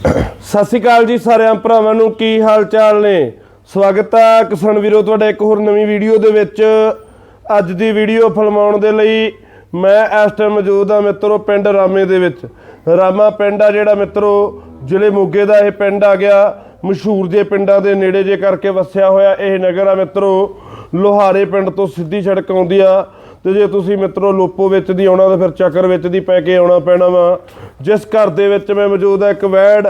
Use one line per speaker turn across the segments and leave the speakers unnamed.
ਸਤਿ ਸ਼੍ਰੀ ਅਕਾਲ ਜੀ ਸਾਰਿਆਂ ਭਰਾਵਾਂ ਨੂੰ, ਕੀ ਹਾਲ ਚਾਲ ਨੇ? ਸਵਾਗਤ ਹੈ ਕਿਸਾਨ ਵੀਰੋ, ਤੁਹਾਡਾ ਇੱਕ ਹੋਰ ਨਵੀਂ ਵੀਡੀਓ ਦੇ ਵਿੱਚ। ਅੱਜ ਦੀ ਵੀਡੀਓ ਫਿਲਮਾਉਣ ਦੇ ਲਈ ਮੈਂ ਇਸ ਟਾਈਮ ਮੌਜੂਦ ਹਾਂ ਮਿੱਤਰੋ, ਪਿੰਡ ਰਾਮੇ ਦੇ ਵਿੱਚ। ਰਾਮਾ ਪਿੰਡ ਆ ਜਿਹੜਾ ਮਿੱਤਰੋ, ਜ਼ਿਲ੍ਹੇ ਮੋਗੇ ਦਾ ਇਹ ਪਿੰਡ ਆ ਗਿਆ। ਮਸ਼ਹੂਰ ਜੇ ਪਿੰਡਾਂ ਦੇ ਨੇੜੇ ਜੇ ਕਰਕੇ ਵਸਿਆ ਹੋਇਆ ਇਹ ਨਗਰ ਆ ਮਿੱਤਰੋ। ਲੋਹਾਰੇ ਪਿੰਡ ਤੋਂ ਸਿੱਧੀ ਸੜਕ ਆਉਂਦੀ ਆ। ਤੇ ਜੇ ਤੁਸੀਂ ਮਿੱਤਰੋ ਲੋਪੋ ਵਿੱਚ ਦੀ ਆਉਣਾ ਤਾਂ ਫਿਰ ਚੱਕਰ ਵਿੱਚ ਦੀ ਪੈ ਕੇ ਆਉਣਾ ਪੈਣਾ ਵਾ। ਜਿਸ ਘਰ ਦੇ ਵਿੱਚ ਮੈਂ ਮੌਜੂਦ ਆ ਇੱਕ ਵੈੜ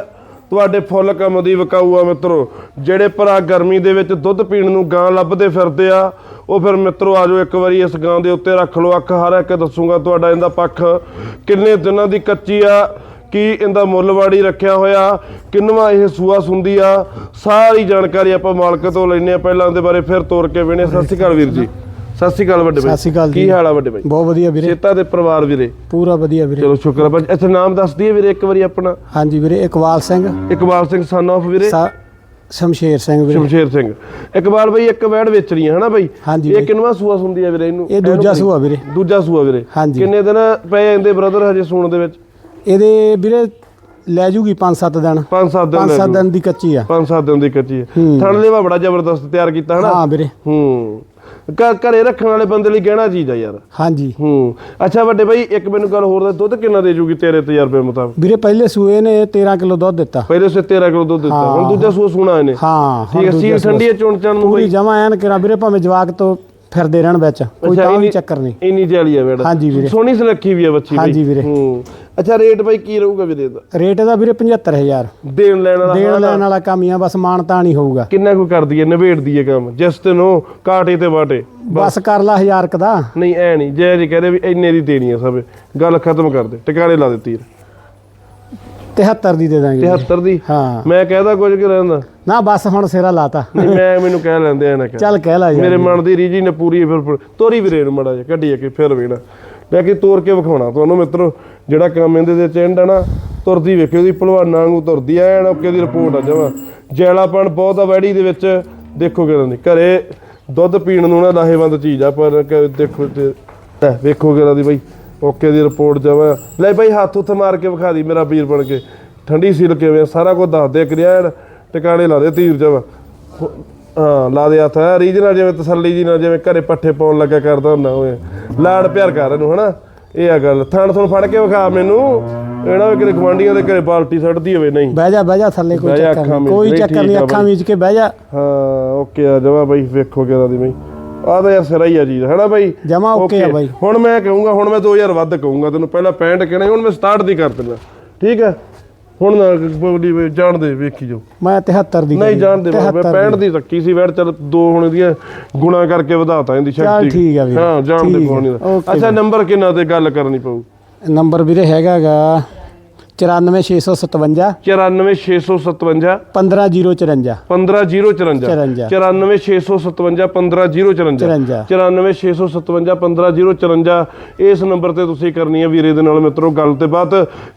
ਤੁਹਾਡੇ ਫੁੱਲ ਕੰਮ ਦੀ ਵਿਕਾਊ ਆ ਮਿੱਤਰੋ। ਜਿਹੜੇ ਭਰਾ ਗਰਮੀ ਦੇ ਵਿੱਚ ਦੁੱਧ ਪੀਣ ਨੂੰ ਗਾਂ ਲੱਭਦੇ ਫਿਰਦੇ ਆ, ਉਹ ਫਿਰ ਮਿੱਤਰੋ ਆਜੋ ਇੱਕ ਵਾਰੀ ਇਸ ਗਾਂ ਦੇ ਉੱਤੇ ਰੱਖ ਲਓ ਅੱਖ। ਹਰ ਇੱਕ ਦੱਸੂਗਾ ਤੁਹਾਡਾ ਇਹਦਾ ਪੱਖ। ਕਿੰਨੇ ਦਿਨਾਂ ਦੀ ਕੱਚੀ ਆ, ਕੀ ਇਹਦਾ ਮੁੱਲ ਵਾੜੀ ਰੱਖਿਆ ਹੋਇਆ, ਕਿੰਨਵਾ ਇਹ ਸੂਆ ਸੁੰਦੀ ਆ। ਸਾਰੀ ਜਾਣਕਾਰੀ ਆਪਾਂ ਮਾਲਕ ਤੋਂ ਲੈਣੇ ਆ ਪਹਿਲਾਂ ਉਹਦੇ ਬਾਰੇ ਫਿਰ ਤੋਰ ਕੇ ਵੇਣੇ ਸਤਿ ਸ਼੍ਰੀ ਅਕਾਲ ਵੀਰ ਜੀ। ਸਤਿ ਸ਼੍ਰੀ ਅਕਾਲ ਵੱਡੇ ਬਾਈ
ਸਤਿ ਸ਼੍ਰੀ ਅਕਾਲ ਜੀ।
ਕੀ ਹਾਲ ਆ ਵੱਡੇ ਬਾਈ
ਬਹੁਤ ਵਧੀਆ ਵੀਰੇ।
ਚੇਤਾ ਦੇ ਪਰਿਵਾਰ ਵੀਰੇ।
ਪੂਰਾ ਵਧੀਆ ਵੀਰੇ।
ਚਲੋ ਸ਼ੁਕਰ ਆ। ਭਾਈ ਇੱਥੇ ਨਾਮ ਦੱਸ ਦਈਏ ਵੀਰੇ ਇੱਕ ਵਾਰੀ ਆਪਣਾ।
ਹਾਂਜੀ ਵੀਰੇ ਇਕਬਾਲ ਸਿੰਘ।
ਇਕਬਾਲ ਸਿੰਘ ਸਨ ਆਫ ਵੀਰੇ।
ਸ਼ਮਸ਼ੇਰ ਸਿੰਘ ਵੀਰੇ।
ਸ਼ਮਸ਼ੇਰ ਸਿੰਘ। ਇਕਬਾਲ ਬਾਈ ਇੱਕ ਵੈੜ ਵੇਚਣੀ ਹੈ ਹਨਾ
ਹਾਂਜੀ
ਇਹ। ਕਿੰਨਵਾ ਸੂਆ ਸੁੰਦੀ ਆ ਵੀਰੇ ਇਹਨੂੰ?
ਇਹ ਦੂਜਾ ਸੂਆ ਵੀਰੇ।
ਦੂਜਾ ਸੂਆ ਵੀਰੇ। ਕਿੰਨੇ ਦਿਨ ਪਏ ਜਾਂਦੇ ਬ੍ਰਦਰ ਹਜੇ ਸੂਣ ਦੇ ਵਿੱਚ?
ਇਹਦੇ ਵੀਰੇ ਲੈ ਜੂਗੀ 5-7 ਦਿਨ।
5-7 ਦਿਨ
5-7 ਦਿਨ ਦੀ ਕੱਚੀ ਆ।
5-7 ਦਿਨ ਦੀ ਕੱਚੀ ਹੈ
ਹੂੰ।
ਥਣ ਲੈਵਾ ਬੜਾ ਜ਼ਬਰਦਸਤ ਤਿਆਰ ਕੀਤਾ ਹਨਾ?
ਹਾਂ ਵੀਰੇ।
ਹੂੰ। ਘ- ਘਰੇ ਰੱਖਣ ਵਾਲੇ ਬੰਦੇ ਲਈ ਗਹਿਣਾ ਚੀਜ਼ ਆ ਯਾਰ।
ਹਾਂਜੀ।
ਹੂੰ। ਅੱਛਾ ਵੱਡੇ ਬਾਈ ਇੱਕ ਮੈਨੂੰ ਗੱਲ ਹੋਰ ਦਾ ਦੁੱਧ ਕਿੰਨਾ ਦੇ ਜੂਗੀ ਤੇਰੇ ਤਜਰਬੇ ਮੁਤਾਬਕ?
ਵੀਰੇ ਪਹਿਲੇ ਸੂਏ ਨੇ 13 ਕਿਲੋ ਦੁੱਧ ਦਿੱਤਾ।
ਪਹਿਲੇ ਸੇ 13 ਕਿਲੋ ਦੁੱਧ ਦਿੱਤਾ। ਹੁਣ ਦੂਜਾ ਸੂਆ ਸੂਣਾ ਇਹਨੇ।
ਹਾਂ
ਠੀਕ ਹੈ ਸੀਲ ਠੰਡੀ ਹੈ ਚੁਣ ਚਣ ਨੂੰ
ਪੂਰੀ
ਬਾਈ।
ਜਮਾ ਐਨ ਕਰਾਂ ਵੀਰੇ ਭਾਵੇਂ ਜਵਾਕ ਤੋਂ ਫਿਰਦੇ ਰਹਿਣ ਵਿੱਚ ਕੋਈ ਤਾਂ ਵੀ ਚੱਕਰ ਨਹੀਂ।
ਇੰਨੀ ਜਾਲੀ ਆ ਬੇੜਾ
ਹਾਂਜੀ ਵੀਰੇ।
ਸੋਹਣੀ ਸੁਨੱਖੀ ਵੀ ਆ ਬੱਚੀ ਬਾਈ।
ਹਾਂਜੀ ਵੀਰੇ।
ਹੂੰ। ਅੱਛਾ ਰੇਟ ਬਾਈ ਕੀ ਰਹੂਗਾ ਵੀਰੇ ਦਾ
ਰੇਟ ਇਹਦਾ ਵੀਰੇ 75000
ਦੇਣ ਲੈਣ ਵਾਲਾ
ਦੇਣ ਲੈਣ ਵਾਲਾ ਕੰਮ ਹੀ ਆ ਬਸ ਮਾਨਤਾ ਨਹੀਂ ਹੋਊਗਾ।
ਕਿੰਨਾ ਕੁ ਕਰਦੀ ਹੈ ਨਿਬੇੜਦੀ ਹੈ ਕੰਮ? ਜਿਸ ਤੈਨੂੰ ਕਾਟੇ ਤੇ ਬਾਟੇ
ਬਸ। ਕਰ ਲਾ 1000 ਕ ਦਾ।
ਨਹੀਂ ਐ ਨਹੀਂ ਜੇ ਜੀ ਕਹਦੇ ਵੀ ਇੰਨੇ ਦੀ ਦੇਣੀ ਆ ਸਭ ਗੱਲ ਖਤਮ ਕਰ ਦੇ ਟਿਕਾਣੇ ਲਾ ਦਿੱਤੀ
73 ਦੀ ਦੇ ਦਾਂਗੇ। ਵੀਰੇ।
73 ਦੀ?
ਹਾਂ।
ਮੈਂ ਕਹਿਦਾ ਕੁਝ ਕਿ ਰਹਿੰਦਾ?
ਨਾ ਬਸ ਹੁਣ ਸਿਰਾ ਲਾਤਾ।
ਨਹੀਂ ਮੈਂ ਮੈਨੂੰ ਕਹਿ ਲੈਂਦੇ ਆ ਨਾ
ਚੱਲ ਕਹਿ ਲਾ ਯਾਰ।
ਮੇਰੇ ਮਨ ਦੀ ਰੀਜੀ ਨੇ ਪੂਰੀ ਫਿਰ ਤੋਰੀ ਵੀਰੇ ਨੂੰ ਮੜਾ ਜਿਹਾ ਕੱਢੀ ਕੇ ਫਿਰ ਵੇਣਾ ਲੈ ਕਿ ਤੋਰ ਕੇ ਵਿਖਾਉਣਾ ਤੁਹਾਨੂੰ ਮਿੱਤਰੋ ਜਿਹੜਾ ਕੰਮ ਇਹਦੇ ਦੇ ਚਿੰਡ ਆ ਨਾ ਤੁਰਦੀ ਵੇਖਿਓ ਉਹਦੀ ਭਲਵਾਨਾਂ ਵਾਂਗੂ ਤੁਰਦੀ ਆ ਐਨ ਓਕੇ ਦੀ ਰਿਪੋਰਟ ਆ ਜਮਾ। ਜੈਲਾਪਣ ਬਹੁਤ ਆ ਵੈੜੀ ਦੇ ਵਿੱਚ ਦੇਖੋ ਕਿਦਾਂ ਦੀ ਘਰੇ ਦੁੱਧ ਪੀਣ ਨੂੰ ਨਾ ਲਾਹੇਵੰਦ ਚੀਜ਼ ਆ ਪਰ ਦੇਖੋ ਤੇ ਲੈ ਵੇਖੋ ਕਿਦਾਂ ਦੀ ਬਈ ਓਕੇ ਦੀ ਰਿਪੋਰਟ ਜਮਾ। ਲੈ ਬਾਈ ਹੱਥ ਉੱਥੇ ਮਾਰ ਕੇ ਵਿਖਾ ਦੀ ਮੇਰਾ ਵੀਰ ਬਣ ਕੇ। ਠੰਡੀ ਸੀਲ ਕਿਵੇਂ ਆ, ਸਾਰਾ ਕੁਝ ਦੱਸ ਦੇ ਕਰਿਆ ਐਨ ਟਿਕਾਣੇ ਲਾ ਦੇ ਤੀਰ ਜਮਾ। ਹਾਂ ਲਾ ਦੇ ਹੱਥ ਹੈ ਰੀਜਨਲ ਜਿਵੇਂ ਤਸੱਲੀ ਜੀ ਨਾਲ ਜਿਵੇਂ ਘਰੇ ਪੱਠੇ ਪਾਉਣ ਲੱਗਾ ਕਰਦਾ ਹੁੰਦਾ ਹੋਏ ਲਾੜ ਪਿਆਰ ਕਰ ਇਹਨੂੰ ਹਨਾ? ਇਹ ਆ ਗੱਲ। ਥਣ ਥਣ ਫੜ ਕੇ ਵਿਖਾ ਮੈਨੂੰ। ਇਹੜਾ ਵੀ ਕਿਤੇ ਗਵਾਂਡੀਆਂ ਦੇ ਘਰੇ ਬਾਲਟੀ ਸੱਟਦੀ ਹੋਵੇ ਨਹੀਂ।
ਬਹਿ ਜਾ ਬਹਿ ਜਾ ਥੱਲੇ ਕੋਈ
ਬਹਿ ਜਾ,
ਚੱਕਰ
ਅੱਖਾਂ
ਨਹੀਂ।
ਮੀਚ,
ਕੋਈ ਚੱਕਰ ਨਹੀਂ
ਆ
ਅੱਖਾਂ
ਬਾਈ।
ਮੀਚ ਕੇ ਬਹਿ ਜਾ।
ਹਾਂ ਓਕੇ ਆ ਜਮਾ ਬਾਈ ਵੇਖੋ ਕਿਹਦਾ ਦੀ ਬਈ। ਆ ਤਾਂ ਯਾਰ ਸਿਰਾ ਹੀ ਆ ਚੀਜ਼ ਹਨਾ ਬਾਈ?
ਜਮਾਂ okay ਆ ਬਾਈ।
ਹੁਣ ਮੈਂ ਕਹੂੰਗਾ ਹੁਣ ਮੈਂ 2000 ਵੱਧ ਕਹੂੰਗਾ ਤੈਨੂੰ। ਪਹਿਲਾਂ 65 ਕਹਿਣਾ ਸੀ, ਹੁਣ ਮੈਂ 67 ਦੀ ਕਰ ਦਿੰਦਾ। ਠੀਕ ਹੈ ਹੁਣ ਨਾ ਬੋਲੀ ਵੀ ਜਾਣ ਦੇ ਵੇਖੀ ਜੋ
ਮੈਂ 73 ਦੀ
ਨਹੀਂ
ਕਰੀ।
ਜਾਣ ਦੇ ਮੈਂ
73
65 ਦੀ ਰੱਖੀ ਸੀ ਵੈਟ ਚਲ ਦੋ ਹੁਣ ਇਹਦੀਆਂ ਗੁਣਾ ਕਰਕੇ ਵਧਾਤਾ ਇਹਦੀ
ਚੱਲ
ਸ਼ਕਤੀ।
ਠੀਕ ਆ ਵੀਰ।
ਹਾਂ ਜਾਣ ਦੇ ਦਾ।
okay
ਅੱਛਾ ਨੰਬਰ ਕਿੰਨਾ ਤੇ ਗੱਲ ਕਰਨੀ ਪਊ?
ਨੰਬਰ ਵੀਰੇ ਹੈਗਾਗਾ 94657
94657
15054
15054 94657 15054 94657 15054 ਇਸ ਨੰਬਰ ਤੇ ਤੁਸੀਂ ਕਰਨੀ ਹੈ ਵੀਰੇ ਦੇ ਨਾਲ ਮਿੱਤਰੋ ਗੱਲ ਤੇ ਬਾਤ।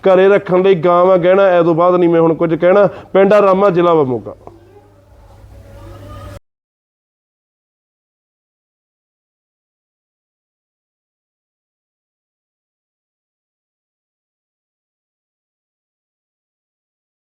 ਘਰੇ ਰੱਖਣ ਲਈ ਗਾਂ ਵਾ ਗਹਿਣਾ ਐਦੋਂ ਬਾਅਦ ਨਹੀਂ ਮੈਂ ਹੁਣ ਕੁਝ ਕਹਿਣਾ। ਪਿੰਡਾ ਰਾਮਾ ਜ਼ਿਲ੍ਹਾ ਵਾ ਮੋਗਾ।